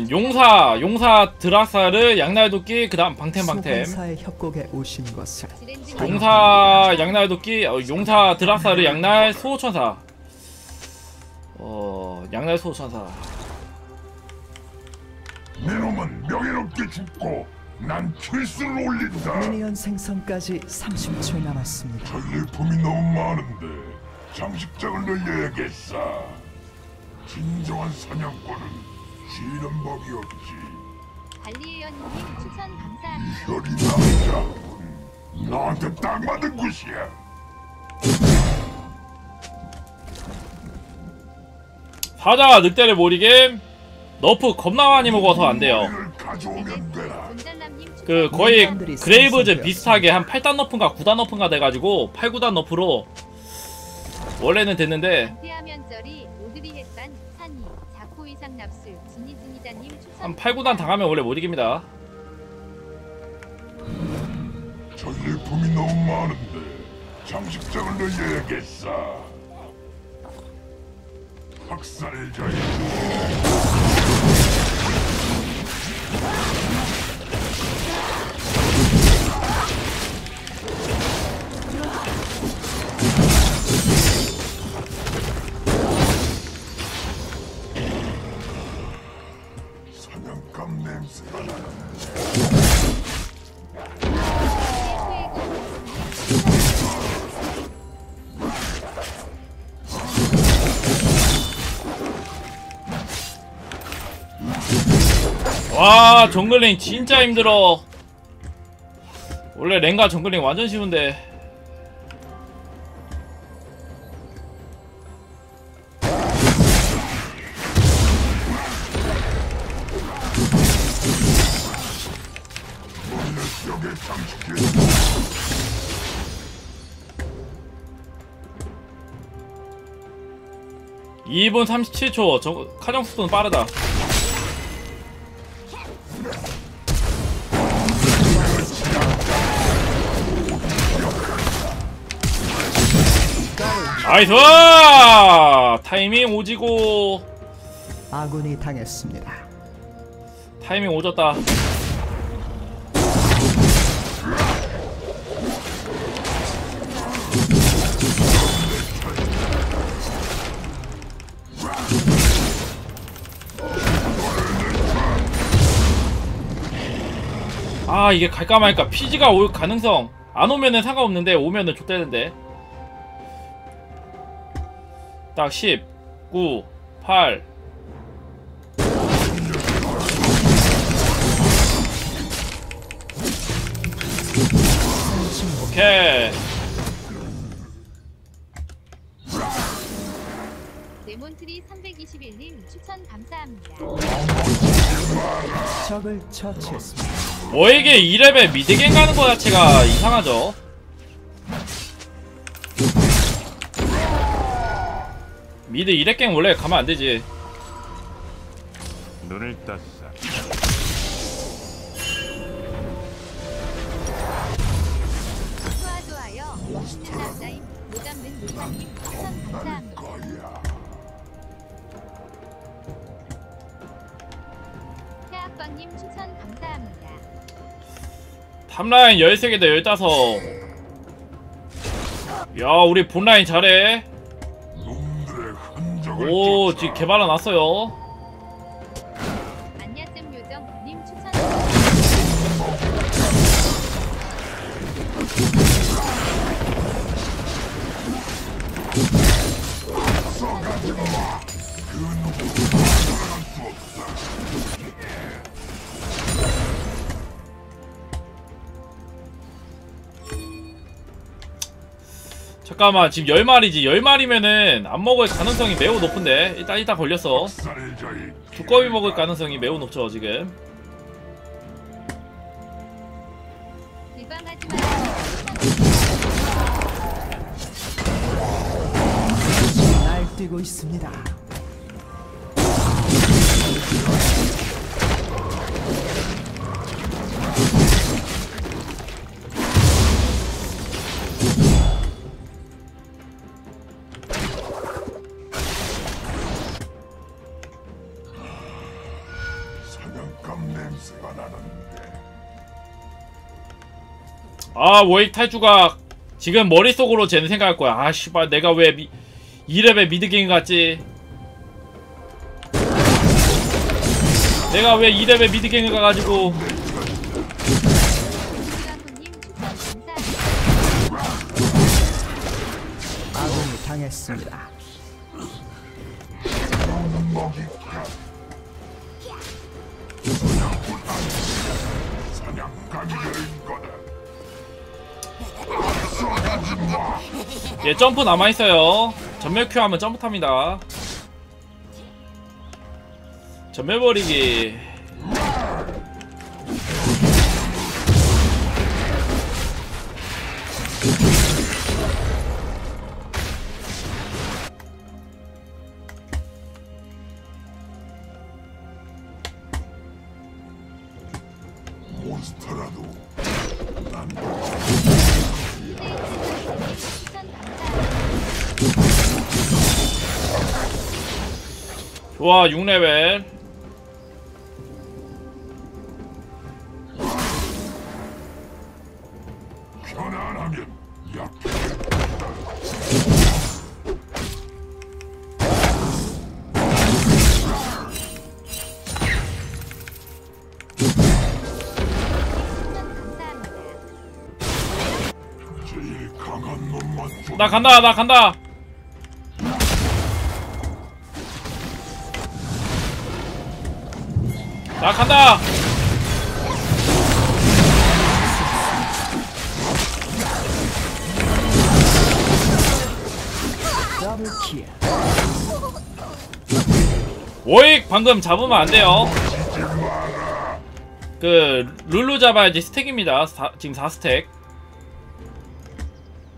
템트리는 용사, 용사 드라사르, 양날도끼, 그 다음 방템 방템. 소환사의 협곡에 오신 것을 용사, 양날도끼, 어, 용사 드라사르, 양날, 소천사. 어, 양날 소천사. 내 놈은 명예롭게 죽고 난 필수를 올린다. 미니언 생성까지 30초 남았습니다. 전리품이 너무 많은데 장식장을 늘려야겠어. 진정한 사냥꾼은 쉬는 법이 없지. 관리위원님 추천 감사합니다. 혈이 남자군. 너한테 딱 맞은 곳이야. 사자가 늑대를 모리겜. 너프 겁나 많이 먹어서 안 돼요. 그 거의 그레이브즈 비슷하게 한 8단 너프인가 9단 너프인가 돼가지고 8, 9단 너프로 원래는 됐는데 이상 납술 지니지니다님 추천 한 8, 9단 당하면 원래 못 이깁니다. 전리품이 너무 많은데 장식장을 늘려야겠어. 학살자의 와 정글링 진짜 힘들어. 원래 랭가 정글링 완전 쉬운데 여기에 장식해. 2분 37초. 저 카정 속도는 빠르다. 나이스! 타이밍 오지고 아군이 당했습니다. 타이밍 오졌다. 아 이게 갈까 말까 피지가 올 가능성 안 오면은 상관없는데 오면은 좆되는데 딱 10, 9, 8 오케이 레몬트리 321님 추천 감사합니다. 적을 처치했습니다. 뭐 이게 2레벨 미드갱 가는 거 자체가 이상하죠 미드 2레갱 원래 가면 안 되지 눈을 떴어. 노사님 추천 감사합니다. 추천. 탑라인 13개다 15. 야 우리 본라인 잘해 오. 지금 개발라 놨어요 잠깐만 지금 10마리지 10마리면은 안 먹을 가능성이 매우 높은데 일단 일단 걸렸어 두꺼비 먹을 가능성이 매우 높죠 지금. 날뛰고 있습니다. 아 워익 탈주가 지금 머릿속으로 쟤는 생각할 거야 아 씨발 내가 왜 미, 2레벨 미드갱 같지 내가 왜 2레벨 미드갱을 가가지고. 아군이 당했습니다. 얘 점프 남아있어요. 전멸 큐 하면 점프 탑니다. 전멸 버리기 좋아 6레벨 편안하면 약해. 추천 감사합니다. 제일 강한 놈만 좀나 간다 나 간다 나 간다. 워익 방금 잡으면 안 돼요. 그 룰루 잡아야지 스택입니다. 사- 지금 4스택.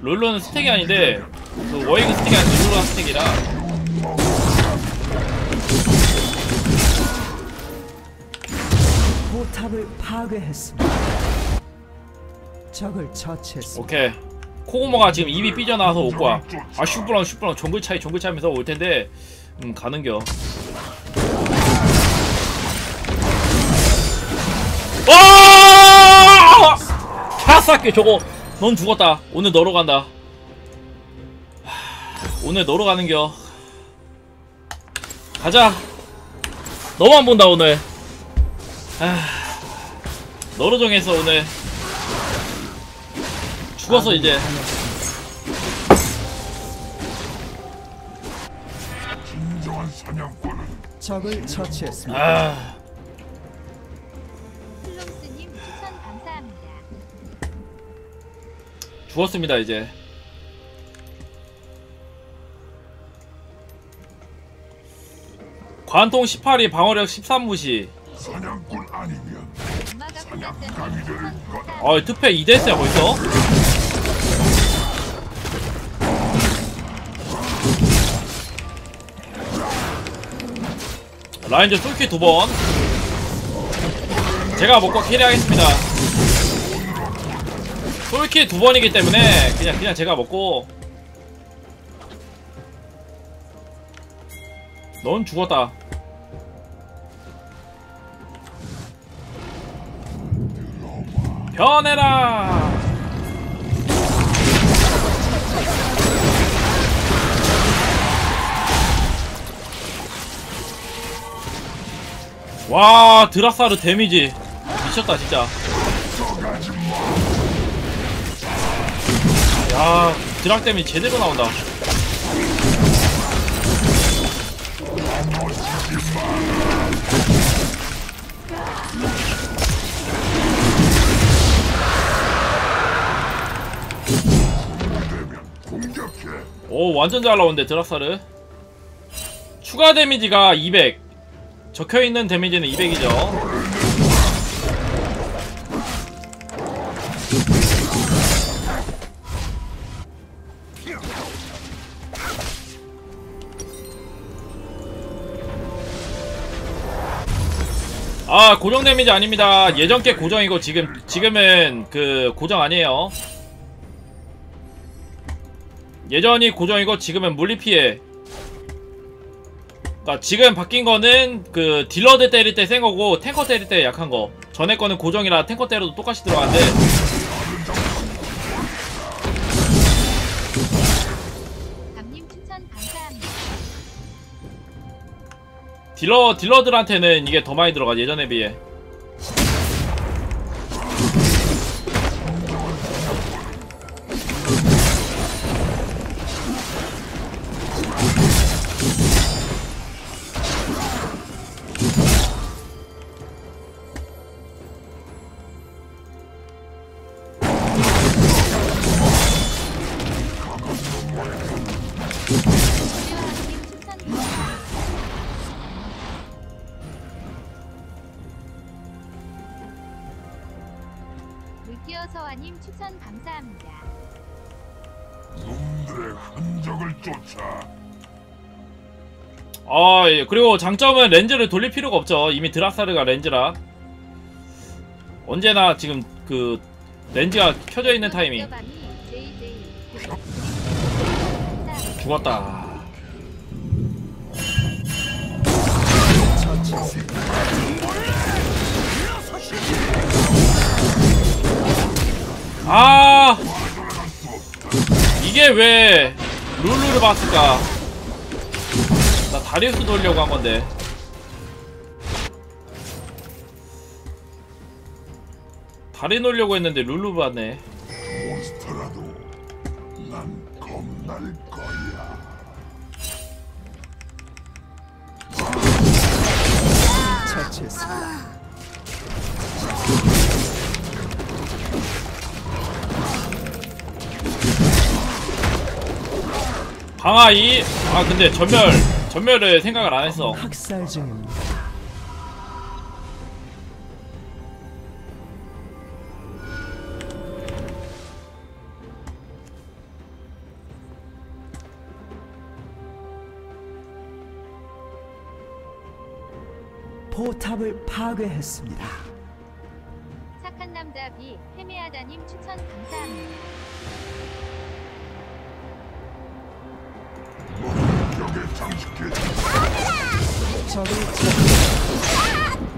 룰루는 스택이 아닌데 그 워익은 스택이 아니라 룰루가 스택이라. 포탑을 파괴했습니다. 적을 처치했습니다. 오케이. 코고모가 지금 입이 삐져나와서 올 거야. 아 슈프랑 슈프랑 정글 차이 정글 차이면서 올 텐데 음 가는 겨. 와! 캬싸게 저거 넌 죽었다. 오늘 너로 간다. 하, 오늘 너로 가는겨. 가자. 너만 본다 오늘. 아, 너로 정했어 오늘. 죽었어 이제. 진정한 사냥꾼은 적을 처치했습니다. 아. 플롱스님 추천 감사합니다. 죽었습니다 이제 관통 18이 방어력 13무시 사냥꾼 아니면 사냥감이 될 거다. 어 투패 2대스야 벌써? 라인저 솔키 두번. 제가 먹고 캐리하겠습니다. 솔키 두 번이기 때문에 그냥 그냥 제가 먹고. 넌 죽었다 변해라! 와 드라사르 데미지. 미쳤다 진짜. 야 드락 데미지 제대로 나온다 오 완전 잘 나오는데 드락사르. 추가 데미지가 200 적혀있는 데미지는 200이죠. 아 고정 데미지 아닙니다. 예전 게 고정이고 지금 지금은 그 고정 아니에요 예전이 고정이고 지금은 물리피해. 그니까 지금 바뀐 거는 그 딜러들 때릴 때 센 거고 탱커 때릴 때 약한 거. 전에 거는 고정이라 탱커 때려도 똑같이 들어가는데. 딜러, 딜러들한테는 이게 더 많이 들어가 예전에 비해. 님 추천 감사합니다. 놈들의 흔적을 쫓아 아 예. 그리고 장점은 렌즈를 돌릴 필요가 없죠. 이미 드라사르가 렌즈라. 언제나 지금 그 렌즈가 켜져 있는 타이밍. 죽었다. 아 이게 왜 룰루를 봤을까? 나 다리우스 돌려고 한 건데. 다리 놓으려고 했는데 룰루 봤네. 몬스터라도 난 겁날 거야 처치했습니다. 2. 아 근데 전멸 전멸을 생각을 안 했어. 학살 중입니다. 포탑을 파괴했습니다. 착한 남자 비 헤메아다님 추천 감사합니다.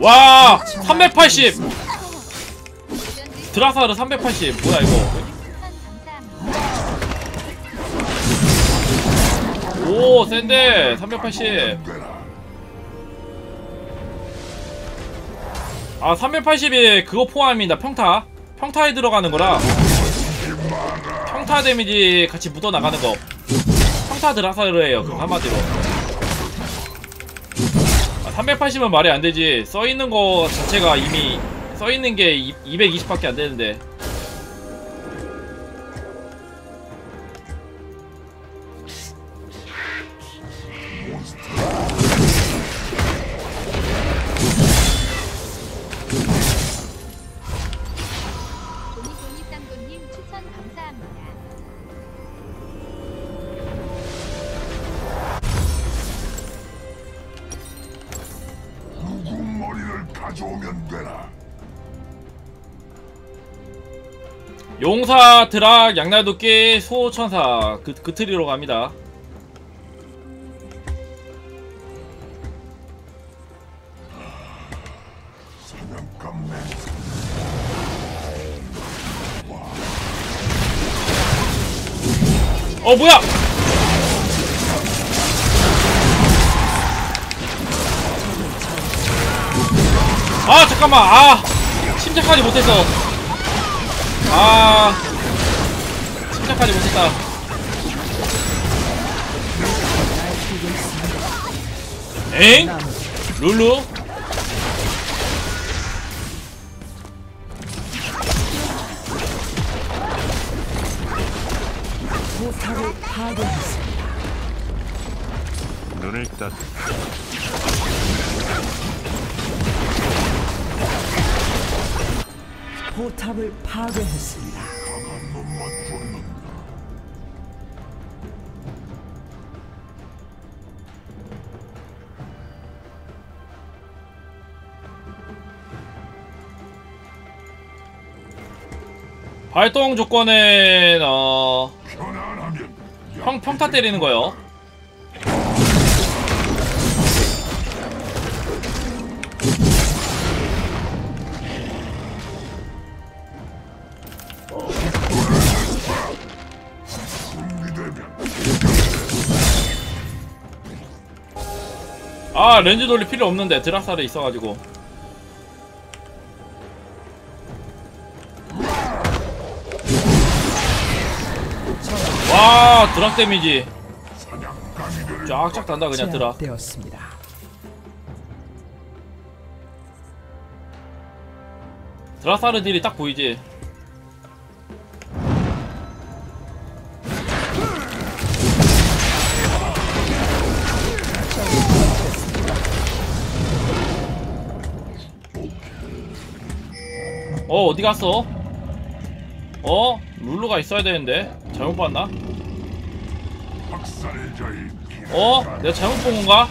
와 380. 레전드 드라사르 380 뭐야 이거? 오 센데 380. 되라 아 380이 그거 포함입니다 평타 평타에 들어가는 거라 평타 데미지 같이 묻어 나가는 거 평타 드라사르예요 그 한마디로. 아, 380은 말이 안 되지. 써 있는 거 자체가 이미 써 있는 게 220밖에 안 되는데 용사 드락 양날도끼 수호천사 그, 그 트리로 갑니다. 어 뭐야! 아 잠깐만. 아 침착하지 못했어 아 침착하지 못했다 엥? 남 룰루? 포탑을 파괴했습니다. 포탑을 파괴했습니다. 강한 놈만 죽는다 발동 조건은 어 평, 평타 때리는 거요 아 렌즈 돌릴 필요 없는데 드라사르 있어가지고. 와 드락 데미지. 쫙쫙 단다 그냥 드락. 제압되었습니다. 드라사르 딜이 딱 보이지 갔어? 어? 룰루가 있어야 되는데 잘못 봤나? 어? 내가 잘못 본 건가?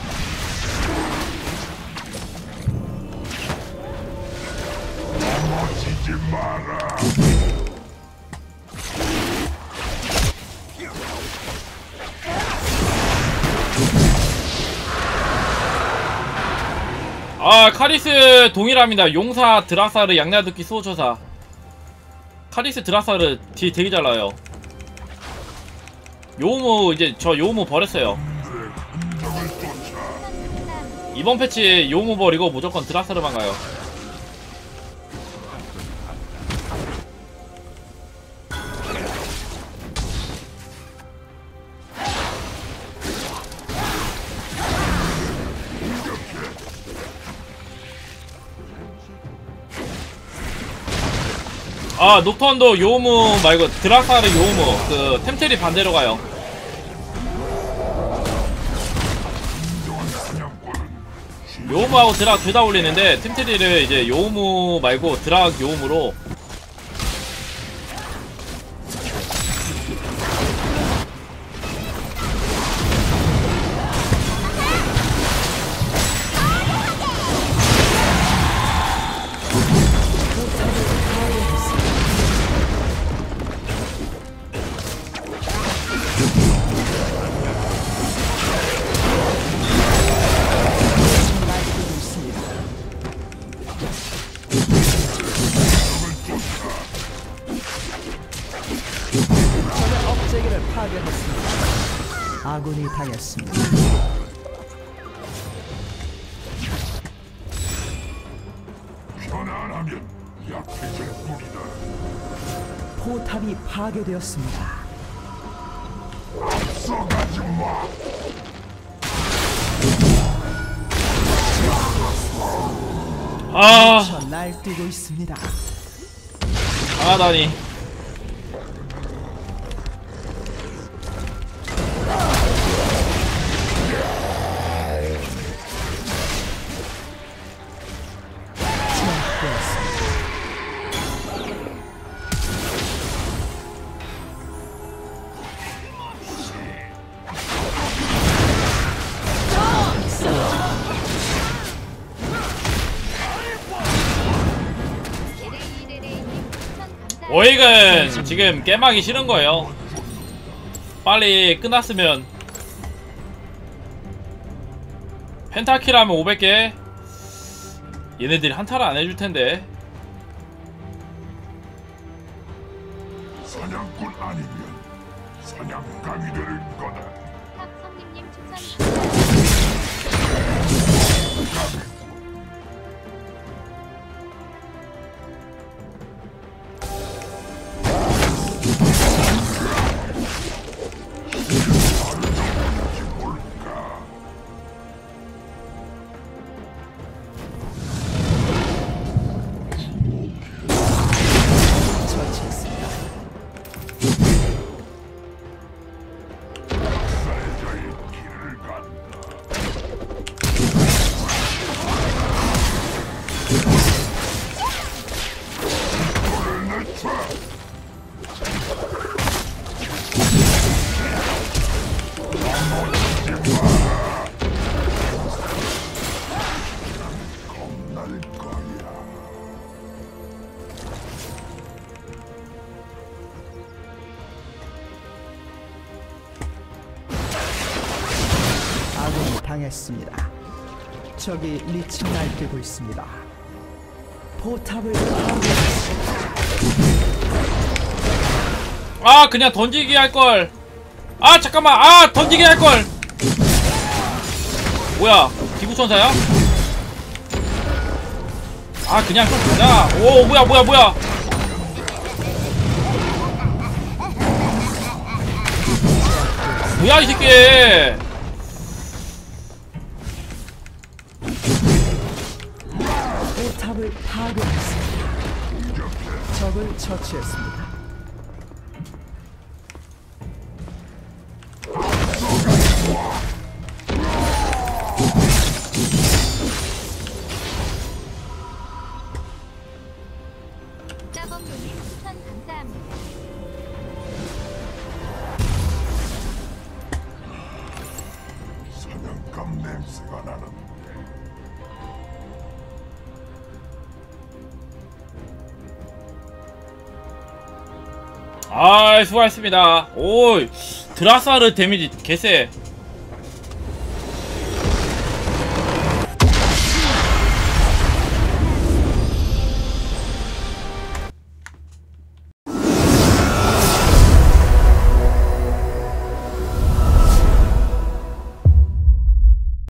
아 카리스 동일합니다 용사 드라사르 양야도끼 수호처사 카리스 드라사르 뒤 되게 잘 나와요. 요우무 이제 저 요우무 버렸어요. 이번 패치 요우무 버리고 무조건 드라사르만 가요 아 녹턴도 요우무 말고 드라사르 요우무. 그 템텔이 반대로 가요. 진정한 사냥꾼은 요우무하고 드락 둘 다 올리는데 템트리를 이제 요우무 말고 드락 요우무로 당했습니다. 편안하면 약해질 뿐이다 포탑이 파괴되었습니다. 써가지 마아저 날뛰고 있습니다. 강하다니 오익은 지금 깨막이 싫은 거예요. 빨리 끝났으면. 펜타킬 하면 500개. 얘네들이 한타를 안 해줄 텐데. 사냥꾼 아니면 사냥감이 될 거다. 탑성님 적이 리치 날뛰고 있습니다. 포탑을. 아 그냥 던지기 할걸 아 잠깐만 아 던지기 할걸 뭐야 기구천사야? 아 그냥 좀 가자 오 뭐야 뭐야 뭐야 뭐야 이 새끼 탑을 파괴했습니다. 적을 처치했습니다. 사냥감 냄새가 아 수고하셨습니다. 오 드라사르 데미지 개쎄